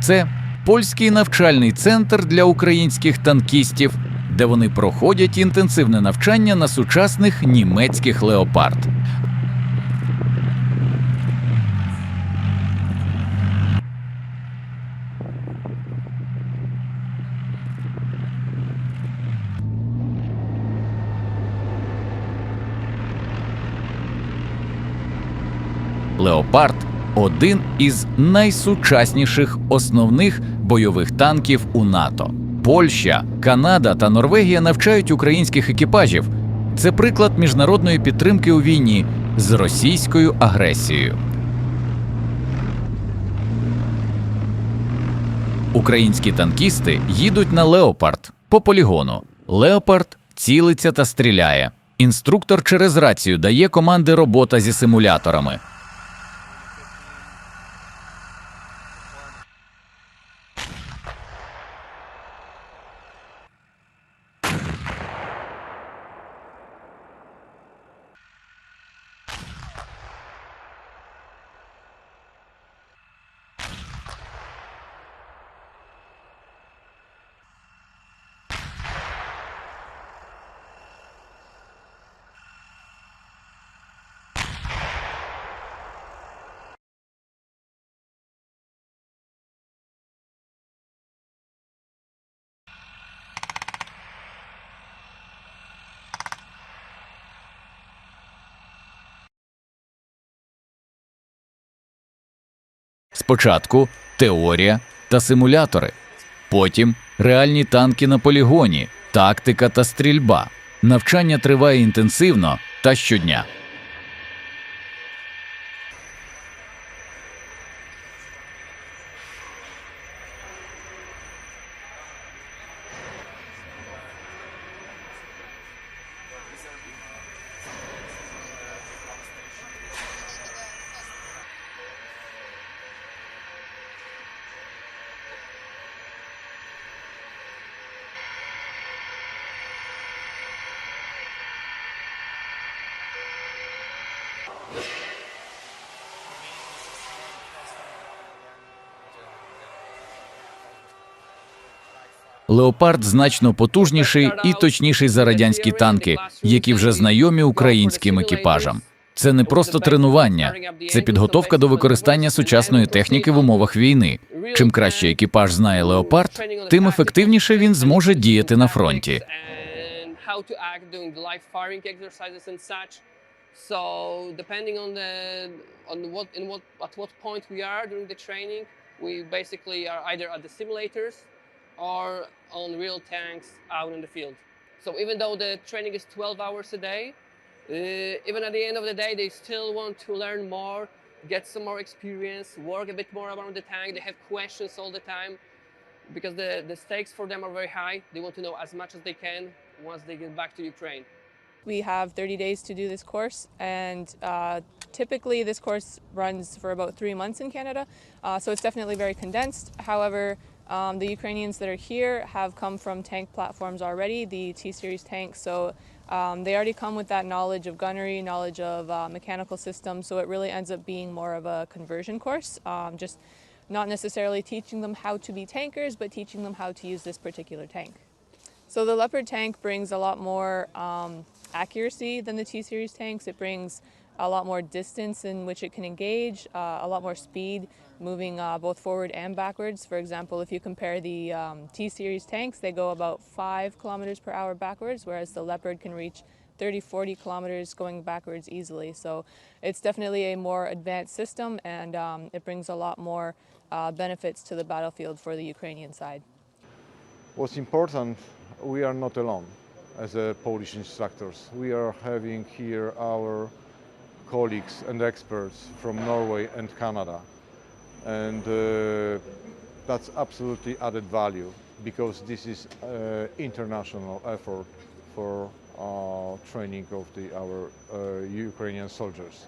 Це польський навчальний центр для українських танкістів, де вони проходять інтенсивне навчання на сучасних німецьких леопард. Леопард один із найсучасніших основних бойових танків у НАТО. Польща, Канада та Норвегія навчають українських екіпажів. Це приклад міжнародної підтримки у війні з російською агресією. Українські танкісти їдуть на Леопард по полігону. Леопард цілиться та стріляє. Інструктор через рацію дає команди робота зі симуляторами. Спочатку теорія та симулятори, потім реальні танки на полігоні, тактика та стрільба. Навчання триває інтенсивно та щодня. Леопард значно потужніший і точніший за радянські танки, які вже знайомі українським екіпажам. Це не просто тренування, це підготовка до використання сучасної техніки в умовах війни. Чим краще екіпаж знає леопард, тим ефективніше він зможе діяти на фронті. So depending on the on what in what at what point we are during the training, we basically are either at the simulators or on real tanks out in the field. So even though the training is 12 hours a day, uh, even at the end of the day, they still want to learn more, get some more experience, work a bit more around the tank. They have questions all the time because the, the stakes for them are very high. They want to know as much as they can once they get back to Ukraine. We have 30 days to do this course, and uh, typically this course runs for about three months in Canada, uh, so it's definitely very condensed. However, um, the Ukrainians that are here have come from tank platforms already, the T Series tanks, so um, they already come with that knowledge of gunnery, knowledge of uh, mechanical systems, so it really ends up being more of a conversion course, um, just not necessarily teaching them how to be tankers, but teaching them how to use this particular tank. So the Leopard tank brings a lot more um, accuracy than the T series tanks. It brings a lot more distance in which it can engage, uh, a lot more speed, moving uh, both forward and backwards. For example, if you compare the um, T series tanks, they go about five kilometers per hour backwards, whereas the Leopard can reach 30, 40 kilometers going backwards easily. So it's definitely a more advanced system, and um, it brings a lot more uh, benefits to the battlefield for the Ukrainian side. What's important, we are not alone as a Polish instructors. We are having here our colleagues and experts from Norway and Canada. And uh, that's absolutely added value because this is uh, international effort for uh, training of the, our uh, Ukrainian soldiers.